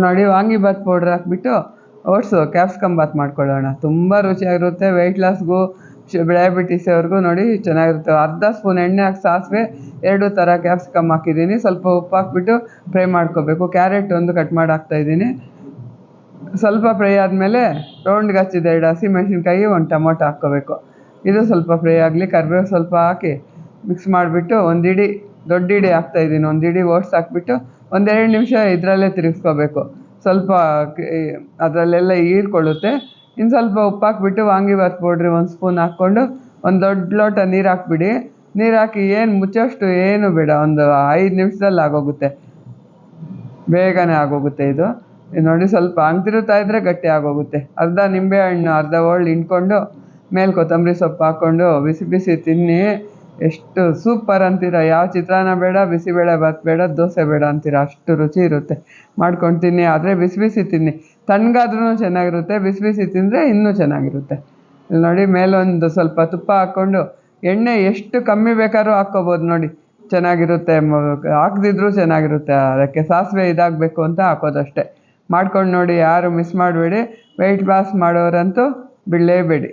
ನೋಡಿ ವಾಂಗಿಬಾತ್ ಪೌಡ್ರ್ ಹಾಕ್ಬಿಟ್ಟು oats capsicum bath ಮಾಡ್ಕೊಳ್ಳೋಣ. ತುಂಬ ರುಚಿಯಾಗಿರುತ್ತೆ ವೆಯ್ಟ್ ಲಾಸ್ಗೂ ಡಯಾಬಿಟಿಸ್ ಅವ್ರಿಗೂ ನೋಡಿ ಚೆನ್ನಾಗಿರುತ್ತೆ. ಅರ್ಧ ಸ್ಪೂನ್ ಎಣ್ಣೆ ಹಾಕಿ ಸಾಸಿವೆ, ಎರಡು ಥರ ಕ್ಯಾಪ್ಸಿಕಮ್ ಹಾಕಿದ್ದೀನಿ. ಸ್ವಲ್ಪ ಉಪ್ಪು ಹಾಕ್ಬಿಟ್ಟು ಫ್ರೈ ಮಾಡ್ಕೋಬೇಕು. ಕ್ಯಾರೆಟ್ ಒಂದು ಕಟ್ ಮಾಡಿ ಹಾಕ್ತಾಯಿದ್ದೀನಿ ಸ್ವಲ್ಪ ಫ್ರೈ ಆದಮೇಲೆ ರೌಂಡ್ಗೆ ಹಚ್ಚಿದ ಎರಡು ಹಸಿಮೆಣ್ಸಿನ್ಕಾಯಿ, ಒಂದು ಟೊಮೊಟೊ ಹಾಕ್ಕೋಬೇಕು. ಇದು ಸ್ವಲ್ಪ ಫ್ರೈ ಆಗಲಿ, ಕರಿಬೇವು ಸ್ವಲ್ಪ ಹಾಕಿ ಮಿಕ್ಸ್ ಮಾಡಿಬಿಟ್ಟು ಒಂದಿಡಿ ದೊಡ್ಡ ಇಡಿ ಹಾಕ್ತಾ ಇದ್ದೀನಿ. ಒಂದು ಇಡಿ ಓಟ್ಸ್ ಹಾಕ್ಬಿಟ್ಟು ಒಂದೆರಡು ನಿಮಿಷ ಇದರಲ್ಲೇ ತಿರುಗಿಸ್ಕೋಬೇಕು. ಸ್ವಲ್ಪ ಅದರಲ್ಲೆಲ್ಲ ಹೀರ್ಕೊಳ್ಳುತ್ತೆ ಇನ್ನು ಸ್ವಲ್ಪ ಉಪ್ಪು ಹಾಕ್ಬಿಟ್ಟು ವಾಂಗಿಬಾತ್ ಪೌಡ್ರಿ ಒಂದು ಸ್ಪೂನ್ ಹಾಕ್ಕೊಂಡು ಒಂದು ದೊಡ್ಡ ಲೋಟ ನೀರು ಹಾಕ್ಬಿಡಿ. ನೀರು ಹಾಕಿ ಏನು ಮುಚ್ಚೋಷ್ಟು ಏನು ಬೇಡ. ಒಂದು ಐದು ನಿಮಿಷದಲ್ಲಿ ಆಗೋಗುತ್ತೆ. ಬೇಗನೆ ಆಗೋಗುತ್ತೆ ಇದು. ನೋಡಿ ಸ್ವಲ್ಪ ಅಂತಿರುತ್ತಾ ಇದ್ದರೆ ಗಟ್ಟಿ ಆಗೋಗುತ್ತೆ. ಅರ್ಧ ನಿಂಬೆಹಣ್ಣು, ಅರ್ಧ ಹೋಳು ಹಿಂಡ್ಕೊಂಡು, ಮೇಲೆ ಕೊತ್ತಂಬರಿ ಸೊಪ್ಪು ಹಾಕ್ಕೊಂಡು ಬಿಸಿ ಬಿಸಿ ತಿನ್ನಿ. ಎಷ್ಟು ಸೂಪರ್ ಅಂತೀರ? ಯಾವ ಚಿತ್ರಾನ್ನ ಬೇಡ ಬಿಸಿಬೇಳೆ ಬಾತ್ ಬೇಡ, ದೋಸೆ ಬೇಡ ಅಂತೀರ? ಅಷ್ಟು ರುಚಿ ಇರುತ್ತೆ. ಮಾಡ್ಕೊಂಡು ತಿನ್ನಿ ಆದರೆ ಬಿಸಿ ಬಿಸಿ ತಿನ್ನಿ. ತಣ್ಣಗಾದ್ರೂ ಚೆನ್ನಾಗಿರುತ್ತೆ, ಬಿಸಿ ಬಿಸಿ ತಿಂದರೆ ಇನ್ನೂ ಚೆನ್ನಾಗಿರುತ್ತೆ. ಇಲ್ಲಿ ನೋಡಿ, ಮೇಲೊಂದು ಸ್ವಲ್ಪ ತುಪ್ಪ ಹಾಕ್ಕೊಂಡು, ಎಣ್ಣೆ ಎಷ್ಟು ಕಮ್ಮಿ ಬೇಕಾದ್ರೂ ಹಾಕ್ಕೋಬೋದು ನೋಡಿ. ಚೆನ್ನಾಗಿರುತ್ತೆ ಹಾಕ್ದಿದ್ರೂ ಚೆನ್ನಾಗಿರುತ್ತೆ. ಅದಕ್ಕೆ ಸಾಸಿವೆ ಇದಾಗಬೇಕು ಅಂತ ಹಾಕೋದಷ್ಟೇ. ಮಾಡ್ಕೊಂಡು ನೋಡಿ, ಯಾರು ಮಿಸ್ ಮಾಡಬೇಡಿ. ವೆಯ್ಟ್ ಲಾಸ್ ಮಾಡೋರಂತೂ ಬಿಡಲೇಬೇಡಿ.